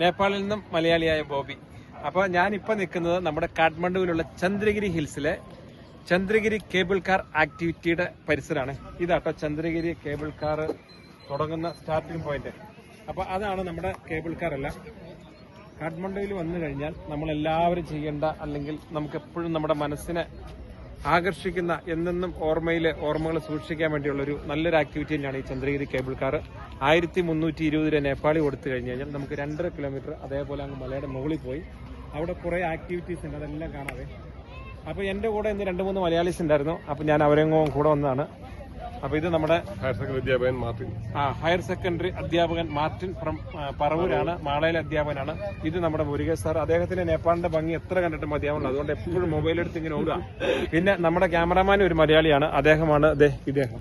നേപ്പാളിൽ നിന്നും മലയാളിയായ ബോബി. അപ്പോൾ ഞാനിപ്പോൾ നിൽക്കുന്നത് നമ്മുടെ കാഠ്മണ്ഡുവിലുള്ള ചന്ദ്രഗിരി ഹിൽസിലെ ചന്ദ്രഗിരി കേബിൾ കാർ ആക്ടിവിറ്റിയുടെ പരിസരമാണ്. ഇതാട്ടോ ചന്ദ്രഗിരി കേബിൾ കാർ തുടങ്ങുന്ന സ്റ്റാർട്ടിംഗ് പോയിന്റ്. അപ്പോൾ അതാണ് നമ്മുടെ കേബിൾ കാർ അല്ല. കാഠ്മണ്ഡുവിൽ വന്നു കഴിഞ്ഞാൽ നമ്മൾ എല്ലാവരും ചെയ്യേണ്ട അല്ലെങ്കിൽ നമുക്ക് എപ്പോഴും നമ്മുടെ മനസ്സിനെ ആകർഷിക്കുന്ന എന്നെന്നും ഓർമ്മയിൽ ഓർമ്മകൾ സൂക്ഷിക്കാൻ വേണ്ടിയുള്ള ഒരു നല്ലൊരു ആക്ടിവിറ്റി തന്നെയാണ് ഈ ചന്ദ്രഗിരി കേബിൾ കാർ ആയിരത്തി മുന്നൂറ്റി ഇരുപത് രൂപ നേപ്പാളി കൊടുത്തു കഴിഞ്ഞ് കഴിഞ്ഞാൽ നമുക്ക് രണ്ടര കിലോമീറ്റർ അതേപോലെ അങ്ങ് മലയുടെ മുകളിൽ പോയി. അവിടെ കുറേ ആക്ടിവിറ്റീസ് ഉണ്ട് അതെല്ലാം കാണാതെ അപ്പോൾ എന്റെ കൂടെ ഇന്ന് രണ്ട് മൂന്ന് മലയാളീസ് ഉണ്ടായിരുന്നു. അപ്പോൾ ഞാൻ അവരെങ്ങും കൂടെ വന്നതാണ്. അപ്പോൾ ഇത് നമ്മുടെ ഹയർ സെക്കൻഡറി അധ്യാപകൻ മാർട്ടിൻ. ആ ഹയർ സെക്കൻഡറി അധ്യാപകൻ മാർട്ടിൻ ഫ്രം പറവൂരാണ് മാളയിലെ അധ്യാപകനാണ്. ഇത് നമ്മുടെ മുരുകേഷ് സാർ അദ്ദേഹത്തിന്റെ നേപ്പാളിന്റെ ഭംഗി എത്ര കണ്ടിട്ട് മതിയാവുള്ളൂ. അതുകൊണ്ട് എപ്പോഴും മൊബൈൽ എടുത്ത് ഇങ്ങനെ ഓടുക. പിന്നെ നമ്മുടെ ക്യാമറാമാൻ ഒരു മലയാളിയാണ്. അദ്ദേഹമാണ് ദേ ഇദ്ദേഹം.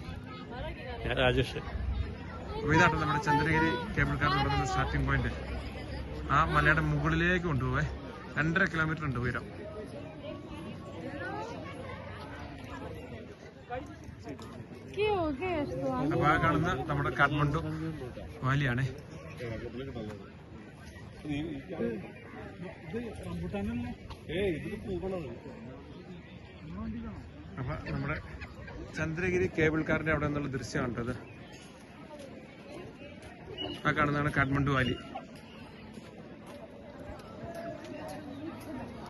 രാജേഷ്. ഇതാണ് നമ്മുടെ ചന്ദ്രഗിരി കേബിൾ കാർ നടക്കുന്ന സ്റ്റാർട്ടിംഗ് പോയിന്റ് ആ മലയുടെ മുകളിലേക്ക് കൊണ്ടുപോവേ. രണ്ടര കിലോമീറ്റർ ഉണ്ട് ഉയരം. അപ്പൊ ആ കാണുന്ന നമ്മുടെ കാഠ്മണ്ഡു വാലിയാണ്. അപ്പൊ നമ്മുടെ ചന്ദ്രഗിരി കേബിൾ കാറിന്റെ അവിടെ നിന്നുള്ള ദൃശ്യമാണ് കേട്ടത് ആ കാണുന്നതാണ് കാഠ്മണ്ഡു വാലി.